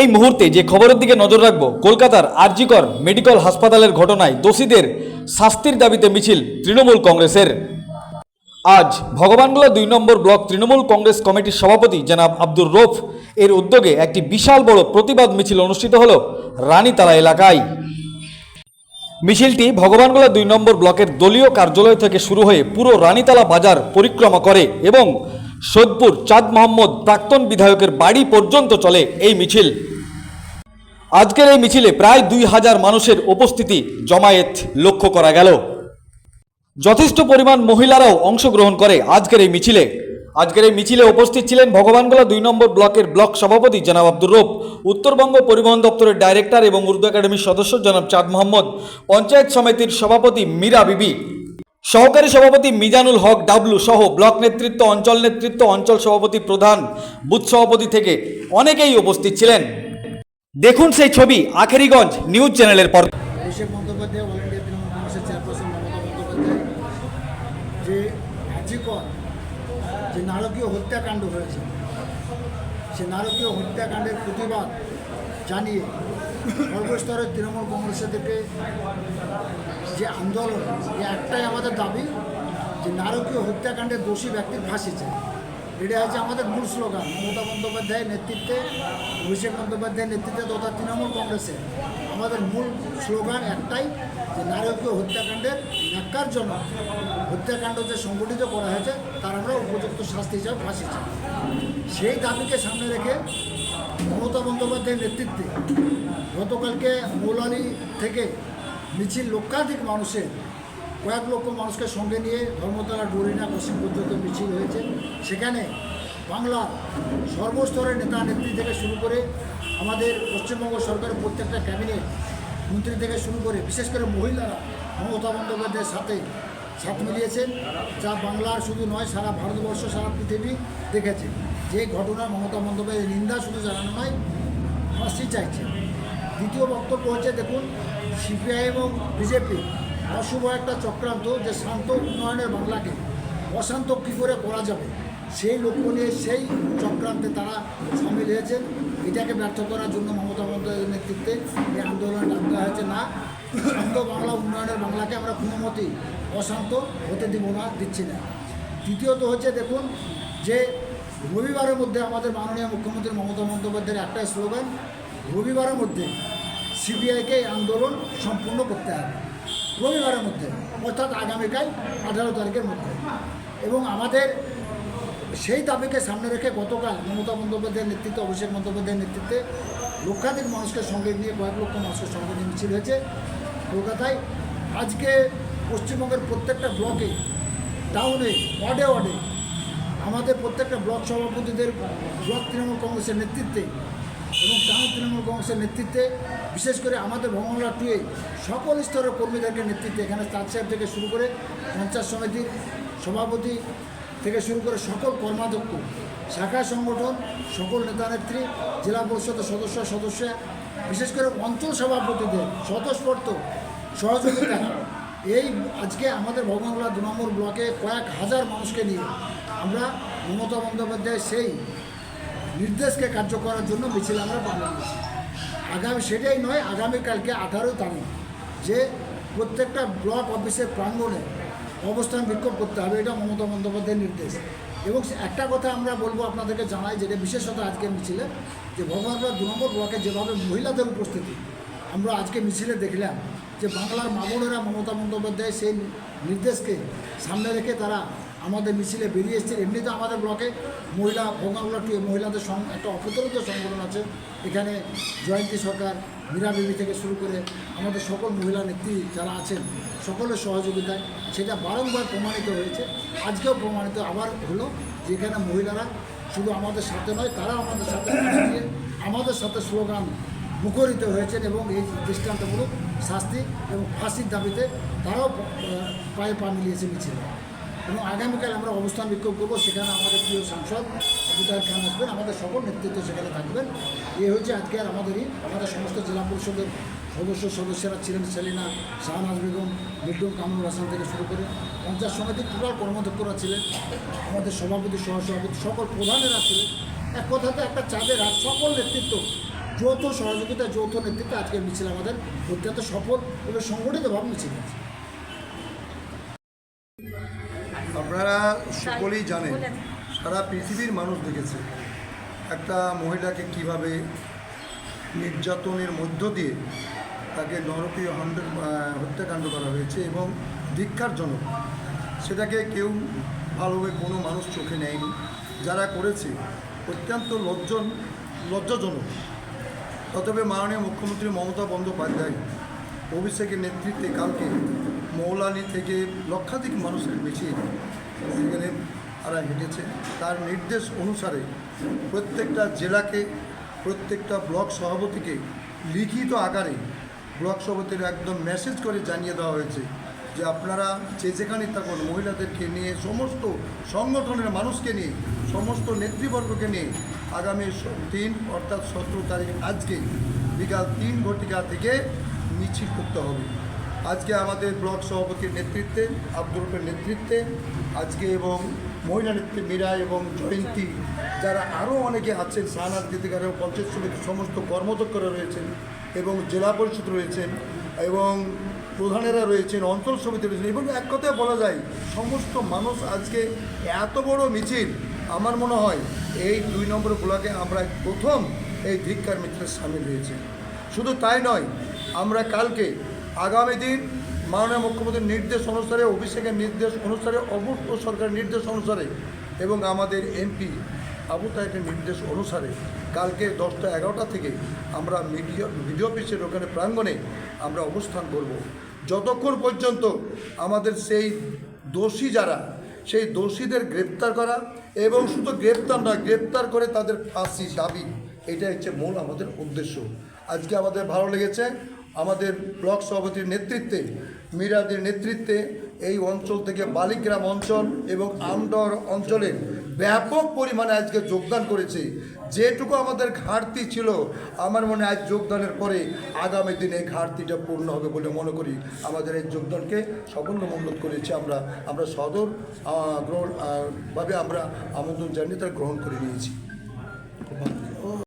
এই মুহূর্তে যে খবরের দিকে নজর রাখব, কলকাতার আরজিকর মেডিকেল হাসপাতালের ঘটনায় দোষীদের শাস্তির দাবিতে মিছিল তৃণমূল কংগ্রেসের। আজ ভগবানগোলা দুই নম্বর ব্লক তৃণমূল কংগ্রেস কমিটির সভাপতি জনাব আব্দুর রৌফ এর উদ্যোগে একটি বিশাল বড় প্রতিবাদ মিছিল অনুষ্ঠিত হল রানীতালা এলাকায়। মিছিলটি ভগবানগোলা দুই নম্বর ব্লকের দলীয় কার্যালয় থেকে শুরু হয়ে পুরো রানীতালা বাজার পরিক্রমা করে এবং সোদপুর চাঁদ মোহাম্মদ প্রাক্তন বিধায়কের বাড়ি পর্যন্ত চলে এই মিছিল। আজকের এই মিছিলে প্রায় দুই হাজার মানুষের উপস্থিতি জমায়েত লক্ষ্য করা গেল। যথেষ্ট পরিমাণ মহিলারাও অংশগ্রহণ করে আজকের এই মিছিলে। আজকের এই মিছিলে উপস্থিত ছিলেন ভগবানগোলা দুই নম্বর ব্লকের ব্লক সভাপতি জনাব আব্দুর রব, উত্তরবঙ্গ পরিবহন দপ্তরের ডাইরেক্টর এবং উর্দু একাডেমির সদস্য জনাব চাঁদ মোহাম্মদ, পঞ্চায়েত সমিতির সভাপতি মীরা বিবি সহকারী সভাপতি মিজানুল হক ডাবলু সহ ব্লক নেতৃত্ব, অঞ্চল নেতৃত্ব, অঞ্চল সভাপতি প্রধান, বুথ সভাপতি থেকে অনেকেই উপস্থিত ছিলেন। দেখুন সেই ছবি আখেরিগঞ্জ নিউজ চ্যানেলের পর যে যে নারকীয় হত্যাকাণ্ড হয়েছে, সে নারকীয় হত্যাকাণ্ডের প্রতিবাদ জানিয়ে সর্বস্তরের তৃণমূল কংগ্রেসের থেকে যে আন্দোলন একটাই আমাদের দাবি যে নারকীয় হত্যাকাণ্ডের দোষী ব্যক্তির ফাঁসি চাই এটা হচ্ছে আমাদের মূল স্লোগান, মমতা বন্দ্যোপাধ্যায়ের নেতৃত্বে, অভিষেক বন্দ্যোপাধ্যায়ের নেতৃত্বে তথা তৃণমূল কংগ্রেসের। আমাদের মূল স্লোগান একটাই যে নারকীয় হত্যাকাণ্ডের ন্যাক্কার জন্য হত্যাকাণ্ড যে সংগঠিত করা হয়েছে, তার আমরা উপযুক্ত শাস্তি হিসাবে ফাঁসি চাই সেই দাবিকে সামনে রেখে মমতা বন্দ্যোপাধ্যায়ের নেতৃত্বে গতকালকে মৌলানি থেকে মিছিল লক্ষাধিক মানুষের, কয়েক লক্ষ মানুষকে সঙ্গে নিয়ে ধর্মতলা ডোরিনা পশ্চিম পর্যন্ত মিছিল হয়েছে। সেখানে বাংলার সর্বস্তরের নেতা নেত্রী থেকে শুরু করে আমাদের পশ্চিমবঙ্গ সরকারের প্রত্যেকটা ক্যাবিনেট মন্ত্রী থেকে শুরু করে বিশেষ করে মহিলারা মমতা বন্দ্যোপাধ্যায়ের সাথে সাথ মিলিয়েছেন, যা বাংলার শুধু নয়, সারা ভারতবর্ষ, সারা পৃথিবী দেখেছে। যে ঘটনা মমতা বন্দ্যোপাধ্যায়ের নিন্দা শুধু জানানো নয় ফাঁসি চাইছে। দ্বিতীয় বক্তব্য হচ্ছে, দেখুন, সিপিআই এবং বিজেপি অশুভ একটা চক্রান্ত যে শান্ত উন্নয়নের বাংলাকে অশান্ত কী করে করা যাবে, সেই লক্ষ্য নিয়ে সেই চক্রান্তে তারা সামিল হয়েছেন। এটাকে ব্যর্থ করার জন্য মমতা বন্দ্যোপাধ্যায়ের নেতৃত্বে এই আন্দোলন ডাকা হয়েছে, না, শান্ত বাংলা উন্নয়নের বাংলাকে আমরা কোনো মতেই অশান্ত হতে দিব না, দিচ্ছি না। তৃতীয়ত হচ্ছে, দেখুন, যে রবিবারের মধ্যে আমাদের মাননীয় মুখ্যমন্ত্রী মমতা বন্দ্যোপাধ্যায়ের একটাই স্লোগান, রবিবারের মধ্যে সিবিআইকে আন্দোলন সম্পূর্ণ করতে হবে। রবিবারের মধ্যে, অর্থাৎ আগামীকাল আঠারো তারিখের মধ্যে। এবং আমাদের সেই দাবিকে সামনে রেখে গতকাল মমতা বন্দ্যোপাধ্যায়ের নেতৃত্বে, অভিষেক বন্দ্যোপাধ্যায়ের নেতৃত্বে লক্ষাধিক মানুষকে সঙ্গে নিয়ে কয়েক লক্ষ মানুষকে সঙ্গে নিয়ে মিছিল হয়েছে। কলকাতায় আজকে পশ্চিমবঙ্গের প্রত্যেকটা ব্লকে, টাউনে, ওয়ার্ডে ওয়ার্ডে আমাদের প্রত্যেকটা ব্লক সভাপতিদের, ব্লক তৃণমূল কংগ্রেসের নেতৃত্বে এবং টাউন তৃণমূল কংগ্রেসের নেতৃত্বে, বিশেষ করে আমাদের ভ্রমণরা টুয়ে সকল স্তরের কর্মীদেরকে নেতৃত্বে এখানে তার সাহেব থেকে শুরু করে পঞ্চায়েত সমিতির সভাপতি থেকে শুরু করে সকল কর্মাধ্যক্ষ, শাখা সংগঠন, সকল নেতানেত্রী জেলা পরিষদের সদস্য সদস্য, বিশেষ করে অঞ্চল সভাপতিদের স্বতঃস্ফূর্ত সহযোগিতা। এই আজকে আমাদের ভগবানগোলা দু নম্বর ব্লকে কয়েক হাজার মানুষকে নিয়ে আমরা মমতা বন্দ্যোপাধ্যায়ের সেই নির্দেশকে কার্য করার জন্য মিছিল আমরা বানিয়েছি আগামী সেটাই নয় আগামীকালকে আঠারো তারিখ যে প্রত্যেকটা ব্লক অফিসের প্রাঙ্গণে অবস্থান বিক্ষোভ করতে হবে, এটা মমতা বন্দ্যোপাধ্যায়ের নির্দেশ। এবং একটা কথা আমরা বলব, আপনাদেরকে জানাই যেটা বিশেষত আজকে মিছিলে, যে ভগবানপুর দু নম্বর ব্লকে যেভাবে মহিলাদের উপস্থিতি আমরা আজকে মিছিলে দেখলাম, যে বাংলার মামুনেরা মমতা বন্দ্যোপাধ্যায় সেই নির্দেশকে সামনে রেখে তারা আমাদের মিছিলে বেরিয়ে এসছে এমনিতে আমাদের ব্লকে মহিলা ভোগাগুলো টু মহিলাদের একটা অপ্রচলিত সংগঠন আছে। এখানে জয়ন্তী সরকার, মীরা থেকে শুরু করে আমাদের সকল মহিলা নেত্রী যারা আছেন, সকলের সহযোগিতায় সেটা বারংবার প্রমাণিত হয়েছে। আজকেও প্রমাণিত আবার হলো যে এখানে মহিলারা শুধু আমাদের সাথে নয়, তারা আমাদের সাথে আমাদের সাথে স্লোগান মুখরিত হয়েছেন এবং এই দৃষ্টান্তমূলক শাস্তি এবং ফাঁসির দাবিতে তারাও পায়ে পা মিলিয়েছে মিছিল। এবং আগামীকাল আমরা অবস্থান বিক্ষোভ করব, সেখানে আমাদের প্রিয় সাংসদ অবুতার খান আসবেন, আমাদের সকল নেতৃত্ব সেখানে থাকবেন। এই হচ্ছে আজকে আর আমাদেরই, আমাদের সমস্ত জেলা পরিষদের সদস্য সদস্যরা ছিলেন সেলিনা, শাহনাজ বেগম মিডুম কামরুল হাসান থেকে শুরু করে পঞ্চায়েত সমিতির টোটাল কর্মাধ্যক্ষরা ছিলেন, আমাদের সভাপতি, সহসভাপতি সকল প্রধানেরা ছিলেন। এক কথাতে একটা চাঁদের আর সকল নেতৃত্ব, যৌথ সহযোগিতা, যৌথ নেতৃত্বে আজকের মিছিল আমাদের অত্যন্ত সফল এবং সংগঠিতভাবে মিছিল হয়েছে। আপনারা সকলেই জানেন সারা পৃথিবীর মানুষ দেখেছে একটা মহিলাকে কীভাবে নির্যাতনের মধ্য দিয়ে তাকে নরকীয় হন্ড হত্যাকাণ্ড করা হয়েছে এবং ধিক্ষারজনক সেটাকে কেউ ভালোভাবে কোনো মানুষ চোখে নেয়নি। যারা করেছে অত্যন্ত লজ্জন লজ্জাজনক। তবে মাননীয় মুখ্যমন্ত্রী মমতা বন্দ্যোপাধ্যায় অভিষেকের নেতৃত্বে কালকে মৌলানি থেকে লক্ষাধিক মানুষের মিছিল সেখানে তারা হেঁটেছে। তার নির্দেশ অনুসারে প্রত্যেকটা জেলাকে, প্রত্যেকটা ব্লক সভাপতিকে লিখিত আকারে ব্লক সভাপতির একদম মেসেজ করে জানিয়ে দেওয়া হয়েছে যে আপনারা যে যেখানে থাকুন, মহিলাদেরকে নিয়ে, সমস্ত সংগঠনের মানুষকে নিয়ে, সমস্ত নেতৃবর্গকে নিয়ে আগামী তিন অর্থাৎ সতেরো তারিখ আজকে বিকাল তিন ঘটিকা থেকে মিছিল করতে হবে। আজকে আমাদের ব্লক সভাপতির নেতৃত্বে, আব্দুল রুফের নেতৃত্বে, আজকে এবং মহিলা নেত্রী মীরা এবং জয়ন্তী, যারা আরও অনেকে আছেন সাহানার গীতিকার এবং পঞ্চায়েত সমিতির সমস্ত কর্মদক্ষরা রয়েছেন এবং জেলা পরিষদ রয়েছেন এবং প্রধানেরা রয়েছেন, অঞ্চল সমিতি রয়েছেন এবং এক কথায় বলা যায়, সমস্ত মানুষ আজকে এত বড় মিছিল। আমার মনে হয় এই দুই নম্বর ব্লকে আমরা প্রথম এই ধিক্কার মিত্রের সামিল হয়েছে। শুধু তাই নয়, আমরা কালকে আগামী দিন মাননীয় মুখ্যমন্ত্রীর নির্দেশ অনুসারে, অভিষেকের নির্দেশ অনুসারে অভূত সরকারের নির্দেশ অনুসারে এবং আমাদের এমপি আবু তাহেরের নির্দেশ অনুসারে কালকে দশটা এগারোটা থেকে আমরা মিডিয়া, ভিডিও অফিসের ওখানে প্রাঙ্গণে আমরা অবস্থান করব। যতক্ষণ পর্যন্ত আমাদের সেই দোষী যারা, সেই দোষীদের গ্রেপ্তার করা এবং শুধু গ্রেপ্তার নয়, গ্রেপ্তার করে তাদের ফাঁসি দাবি এটা হচ্ছে মূল আমাদের উদ্দেশ্য। আজকে আমাদের ভালো লেগেছে। আমাদের ব্লক সভাপতির নেতৃত্বে মিরাদের নেতৃত্বে এই অঞ্চল থেকে বালিগ্রাম অঞ্চল এবং আমডর অঞ্চলের ব্যাপক পরিমাণে আজকে যোগদান করেছে। যেটুকু আমাদের ঘাটতি ছিল, আমার মনে হয় আজ যোগদানের পরে আগামী দিনে এই ঘাটতিটা পূর্ণ হবে বলে মনে করি। আমাদের এই যোগদানকে সাফল্যমণ্ডিত করেছে আমরা। আমরা সদর গ্রহণ ভাবে আমরা আমন্ত্রণ জানিয়ে তারা গ্রহণ করে নিয়েছি।